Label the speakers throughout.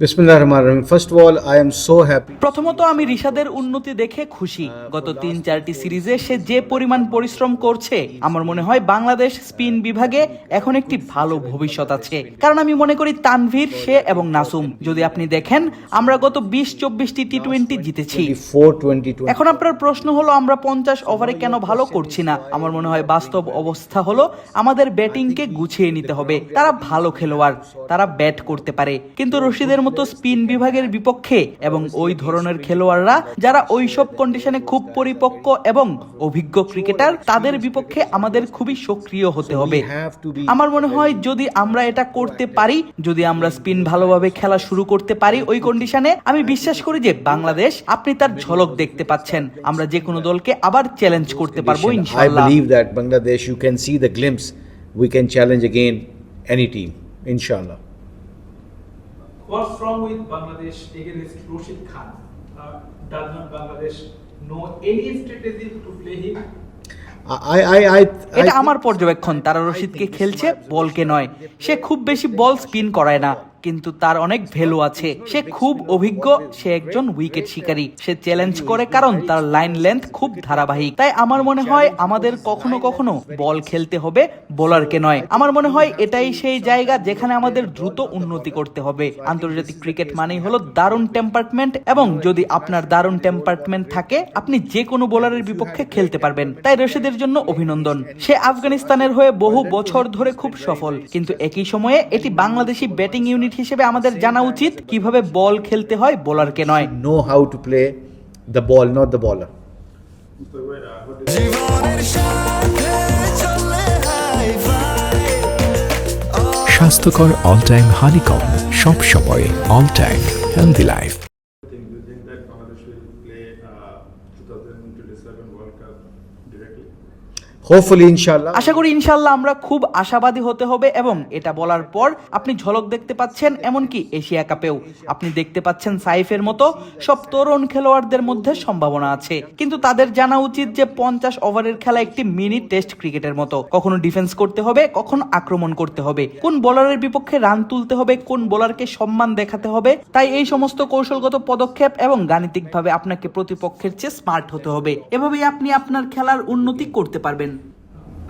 Speaker 1: Of all, I am so happy.
Speaker 2: প্রথমত আমি রিশাদের উন্নতি দেখে খুশি। গত তিন চারটি সিরিজে সে যে পরিমাণ পরিশ্রম করছে আমার মনে হয় বাংলাদেশ স্পিন বিভাগে এখন একটি ভালো ভবিষ্যৎ আছে। কারণ আমি মনে করি তানভীর সে এবং নাসুম। যদি আপনি দেখেন আমরা গত বিশ চব্বিশটি টি টোয়েন্টি জিতেছি।
Speaker 1: 24 20
Speaker 2: এখন আপনার প্রশ্ন হলো আমরা পঞ্চাশ ওভারে কেন ভালো করছি না? আমার মনে হয় বাস্তব অবস্থা হলো আমাদের ব্যাটিংকে গুছিয়ে নিতে হবে। তারা ভালো খেলোয়াড় তারা ব্যাট করতে পারে। কিন্তু রশিদের মতো স্পিন বিভাগের বিপক্ষে এবং ওই ধরনের খেলোয়াড়রা যারা ওইসব কন্ডিশনে খুব পরিপক্ক এবং অভিজ্ঞ ক্রিকেটার তাদের বিপক্ষে আমাদের খুবই সক্রিয় হতে হবে আমার মনে হয় যদি আমরা এটা করতে পারি যদি আমরা স্পিন ভালোভাবে খেলা শুরু করতে পারি ওই কন্ডিশনে আমি বিশ্বাস করি যে বাংলাদেশ আপনি তার ঝলক দেখতে পাচ্ছেন আমরা যে কোনো দলকে আবার চ্যালেঞ্জ করতে পারব ইনশাআল্লাহ
Speaker 1: believe that Bangladesh, you can see the glimpse. We can challenge again any team, inshallah.
Speaker 3: What's wrong with Bangladesh against Rashid Khan? Uh, does not Bangladesh know any strategy to play him?
Speaker 1: I, I, I,
Speaker 2: এটা আমার পর্যবেক্ষণ তারা রশিদকে খেলছে বলকে নয় সে খুব বেশি বল spin করায় না কিন্তু তার অনেক ভ্যালু আছে। সে খুব অভিজ্ঞ, সে একজন উইকেট শিকারী। সে চ্যালেঞ্জ করে কারণ তার লাইন লেন্থ খুব ধারাবাহিক। তাই আমার মনে হয় আমাদের কখনো কখনো বল খেলতে হবে বোলারকে নয়। আমার মনে হয় এটাই সেই জায়গা যেখানে আমাদের দ্রুত উন্নতি করতে হবে। আন্তর্জাতিক ক্রিকেট মানেই হলো দারুণ টেম্পার্টমেন্ট এবং যদি আপনার দারুণ টেম্পার্টমেন্ট থাকে, আপনি যে কোনো বোলারের বিপক্ষে খেলতে পারবেন। তাই রশিদের জন্য অভিনন্দন। সে আফগানিস্তানের হয়ে বহু বছর ধরে খুব সফল। কিন্তু একই সময়ে এটি বাংলাদেশি ব্যাটিং ইউনিট হিসেবে আমাদের জানা উচিত কীভাবে বল খেলতে হয় বোলারকে নয়।
Speaker 1: Know how to play the ball not the
Speaker 4: phi
Speaker 5: স্বাস্থ্যকর অল টাইম হানিকম সব সময়
Speaker 6: all time healthy life
Speaker 1: Hopefully, inshallah.
Speaker 2: আশা করি ইনশাল্লাহ আমরা খুব আশাবাদী হতে হবে এবং এটা বলার পর আপনি ঝলক দেখতে পাচ্ছেন এমনকি এশিয়া কাপেও। আপনি দেখতে পাচ্ছেন সাইফের মতো সব তরুণ খেলোয়াড়দের মধ্যে সম্ভাবনা আছে। কিন্তু তাদের জানা উচিত যে পঞ্চাশ ওভারের খেলা একটি মিনি টেস্ট ক্রিকেটের মতো। কখনো ডিফেন্স করতে হবে কখনো আক্রমণ করতে হবে। কোন বোলারের বিপক্ষে রান তুলতে হবে কোন বোলারকে সম্মান দেখাতে হবে তাই এই সমস্ত কৌশলগত পদক্ষেপ এবং গাণিতিকভাবে আপনাকে প্রতিপক্ষের চেয়ে স্মার্ট হতে হবে। এভাবেই আপনি আপনার খেলার উন্নতি করতে পারবেন।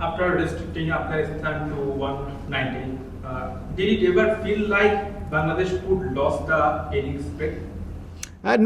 Speaker 3: After restricting Afghanistan to 190, uh, did it ever feel like Bangladesh could lose the innings spread?
Speaker 1: Uh.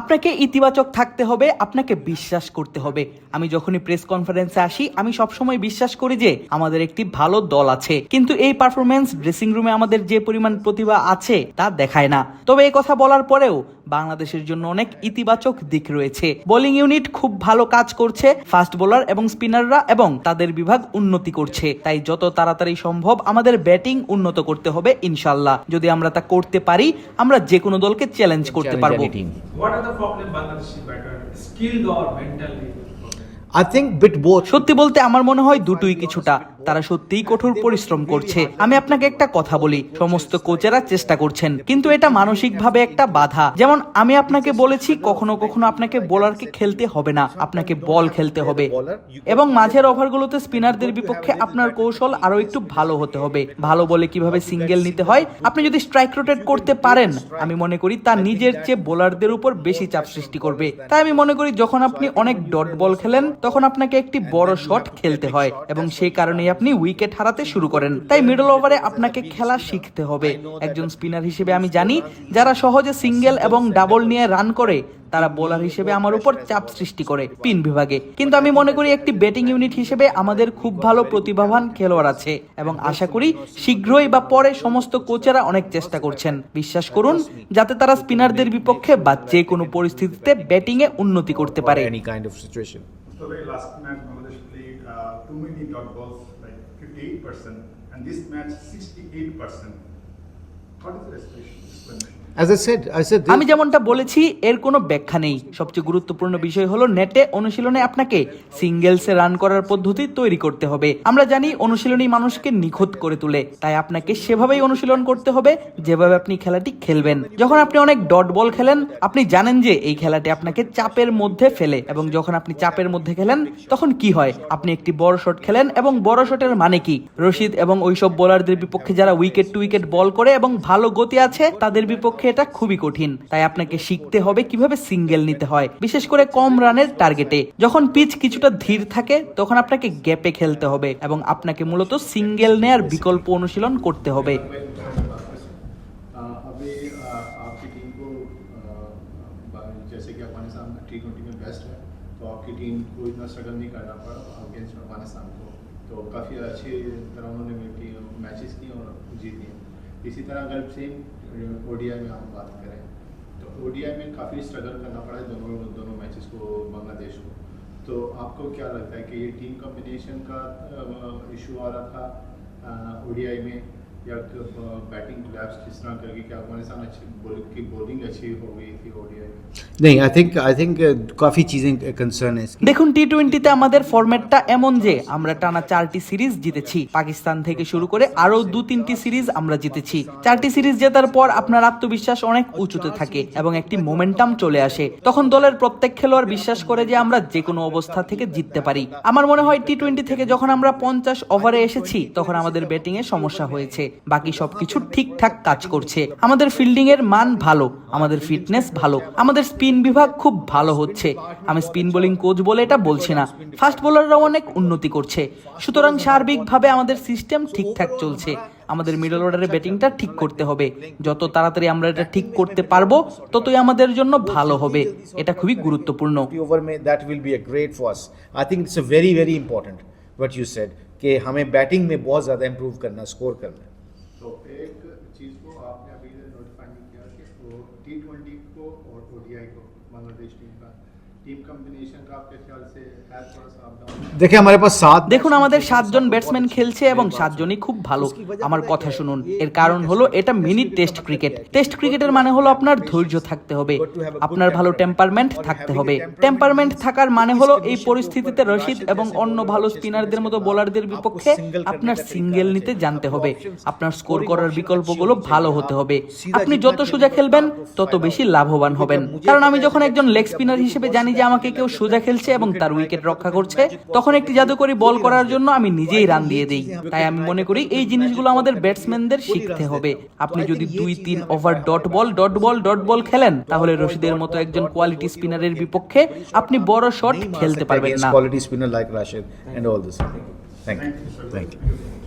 Speaker 2: আপনাকে ইতিবাচক থাকতে হবে আপনাকে বিশ্বাস করতে হবে। আমি যখনই প্রেস কনফারেন্সে আসি আমি সবসময় বিশ্বাস করি যে আমাদের একটি ভালো দল আছে। কিন্তু এই পারফরমেন্স ড্রেসিং রুমে আমাদের যে পরিমাণ প্রতিভা আছে তা দেখায় না। তবে এই কথা বলার পরেও বাংলাদেশের জন্য অনেক ইতিবাচক দিক রয়েছে। বোলিং ইউনিট খুব ভালো কাজ করছে ফাস্ট বোলার এবং স্পিনাররা এবং তাদের বিভাগ উন্নতি করছে। তাই যত তাড়াতাড়ি সম্ভব আমাদের ব্যাটিং উন্নত করতে হবে ইনশাল্লাহ যদি আমরা তা করতে পারি আমরা যে কোনো দলকে চ্যালেঞ্জ করতে পারব।
Speaker 1: Team.
Speaker 3: What are the problem Bangladeshi batter? Skilled or mentally?
Speaker 1: I think bit both.
Speaker 2: সত্যি বলতে আমার মনে হয় দুটোই কিছুটা তারা সত্যিই কঠোর পরিশ্রম করছে। আমি আপনাকে একটা কথা বলি। সমস্ত কোচেরা চেষ্টা করছেন, কিন্তু এটা মানসিকভাবে একটা বাধা। যেমন আমি আপনাকে বলেছি, কখনো কখনো আপনাকে বোলারকে খেলতে হবে না, আপনাকে বল খেলতে হবে। এবং মাঝের ওভারগুলোতে স্পিনারদের বিপক্ষে আপনার কৌশল আরও একটু ভালো হতে হবে। ভালো বলে কীভাবে সিঙ্গেল নিতে হয়, আপনি যদি স্ট্রাইক রোটেট করতে পারেন, আমি মনে করি তা নিজের চেয়ে বোলারদের উপর বেশি চাপ সৃষ্টি করবে। তাই আমি মনে করি, যখন আপনি অনেক ডট বল খেলেন, তখন আপনাকে একটি বড় শট খেলতে হয়। এবং সেই কারণেই আপনি উইকেট হারাতে শুরু করেন। তাই মিডল ওভারে আপনাকে খেলা শিখতে হবে। একজন স্পিনার হিসেবে আমি জানি যারা সহজে সিঙ্গেল এবং ডাবল নিয়ে রান করে তারা বোলার হিসেবে আমার উপর চাপ সৃষ্টি করে পিন বিভাগে। কিন্তু আমি মনে করি একটি ব্যাটিং ইউনিট হিসেবে আমাদের খুব ভালো প্রতিভাবান খেলোয়াড় আছে এবং আশা করি শীঘ্রই বা পরে সমস্ত কোচেরা অনেক চেষ্টা করছেন। বিশ্বাস করুন যাতে তারা স্পিনারদের বিপক্ষে বা যে কোনো পরিস্থিতিতে ব্যাটিং এ উন্নতি করতে পারে।
Speaker 6: Uh, too many dot balls, like 58%, and this match 68%. What is the explanation?
Speaker 2: আমি যেমনটা বলেছি এর কোনো ব্যাখ্যা নেই। সবচেয়ে গুরুত্বপূর্ণ বিষয় হলো নেটে অনুশীলনে আপনাকে সিঙ্গেলসে রান করার পদ্ধতি তৈরি করতে হবে। আমরা জানি অনুশীলনী মানুষকে নিখুঁত করে তোলে। তাই আপনাকে সেভাবেই অনুশীলন করতে হবে যেভাবে আপনি খেলাটি খেলবেন। যখন আপনি অনেক ডট বল খেলেন আপনি জানেন যে এই খেলাটি আপনাকে চাপের মধ্যে ফেলে এবং যখন আপনি চাপের মধ্যে খেলেন তখন কি হয়? আপনি একটি বড় শট খেলেন এবং বড় শটের মানে কি? রশিদ এবং ওইসব বোলারদের বিপক্ষে যারা উইকেট টু উইকেট বল করে এবং ভালো গতি আছে তাদের বিপক্ষে পক্ষে এটা খুবই কঠিন তাই আপনাকে শিখতে হবে কিভাবে সিঙ্গেল নিতে হয় বিশেষ করে কম রানের টার্গেটে যখন পিচ কিছুটা ধীর থাকে তখন আপনাকে গ্যাপে খেলতে হবে এবং আপনাকে মূলত সিঙ্গেল নেয়ার বিকল্প অনুশীলন করতে হবে
Speaker 7: अ, अभी अ, आपकी टीम को अ, बा- जैसे कि अफगानिस्तान टी ट्वेंटी में बेस्ट है तो आपकी टीम को इतना स्ट्रगल नहीं करना पड़ा अगेंस्ट अफगानिस्तान को तो काफ़ी अच्छी तरह उन्होंने मिलकर मैचेस किए और जीती हैं इसी तरह अगर सेम ओडीआई में हम बात करें तो ओडीआई में काफ़ी स्ट्रगल करना पड़ा है दोनों दोनों मैचेस को बांग्लादेश को। तो आपको क्या लगता है कि ये टीम कॉम्बिनेशन का इशू आ रहा था ओडीआई में? या बैटिंग क्लैप्स किस तरह करके क्या अफगानिस्तान अच्छी बॉलिंग की बॉलिंग अच्छी हो गई थी ओडीआई में
Speaker 1: नहीं आई थिंक आई थिंक काफ़ी चीज़ें कंसर्न है इसकी
Speaker 2: দেখুন টি টোয়েন্টিতে আমাদের ফরম্যাটটা এমন যে আমরা টানা চারটি সিরিজ জিতেছি পাকিস্তান থেকে শুরু করে আরো দু তিনটি সিরিজ আমরা জিতেছি চারটি সিরিজ জেতার পর আপনার আত্মবিশ্বাস অনেক উঁচুতে থাকে এবং একটি মোমেন্টাম চলে আসে তখন দলের প্রত্যেক খেলোয়াড় বিশ্বাস করে যে আমরা যে কোনো অবস্থা থেকে জিততে পারি আমার মনে হয় টি টোয়েন্টি থেকে যখন আমরা পঞ্চাশ ওভারে এসেছি তখন আমাদের ব্যাটিং এ সমস্যা হয়েছে বাকি সবকিছু ঠিকঠাক কাজ করছে আমাদের ফিল্ডিং এর মান ভালো আমাদের ফিটনেস ভালো আমাদের স্পিন বিভাগ খুব ভালো হচ্ছে আমি স্পিন বোলিং কোচ বলে এটা বলছি না ফাস্ট বোলাররাও অনেক উন্নতি করছে সুতরাং সার্বিকভাবে আমাদের সিস্টেম ঠিকঠাক চলছে আমাদের মিডল অর্ডারের ব্যাটিংটা ঠিক করতে হবে যত তাড়াতাড়ি আমরা এটা ঠিক করতে পারবো ততই আমাদের জন্য ভালো হবে এটা খুবই গুরুত্বপূর্ণ
Speaker 1: ओवर में that will be a great for us I think it's a very very important what you said कि हमें बैटिंग में बहुत ज़्यादा इंप्रूव करना स्कोर करना
Speaker 7: Cristo e
Speaker 1: দেখে আমার পাশে সাত
Speaker 2: দেখুন আমাদের সাতজন ব্যাটসম্যান খেলছে এবং সাতজনই খুব ভালো আমার কথা শুনুন এর কারণ হলো এটা মিনি টেস্ট ক্রিকেট টেস্ট ক্রিকেটের মানে হলো আপনার ধৈর্য থাকতে হবে আপনার ভালো টেম্পারমেন্ট থাকতে হবে টেম্পারমেন্ট থাকার মানে হলো এই পরিস্থিতিতে রশিদ এবং অন্য ভালো স্পিনারদের মতো বোলারদের বিপক্ষে আপনার সিঙ্গেল নিতে জানতে হবে আপনার স্কোর করার বিকল্পগুলো ভালো হতে হবে আপনি যত সোজা খেলবেন তত বেশি লাভবান হবেন কারণ আমি যখন একজন লেগ স্পিনার হিসেবে জানি যে আমাকে কেউ সোজা খেলছে এবং তার উইকেট রক্ষা করছে, তখন একটি জাদুকরি বল করার জন্য আমি নিজেই রান দিয়ে দিই তাই আমি মনে করি এই জিনিসগুলো আমাদের ব্যাটসম্যানদের শিখতে হবে আপনি যদি দুই, তিন over dot ball dot ball dot ball খেলেন, তাহলে রশিদের মতো একজন কোয়ালিটি স্পিনারের বিপক্ষে আপনি বড় শট খেলতে পারবেন না
Speaker 1: quality spinner like Rashid and all this. Thank you. Thank you.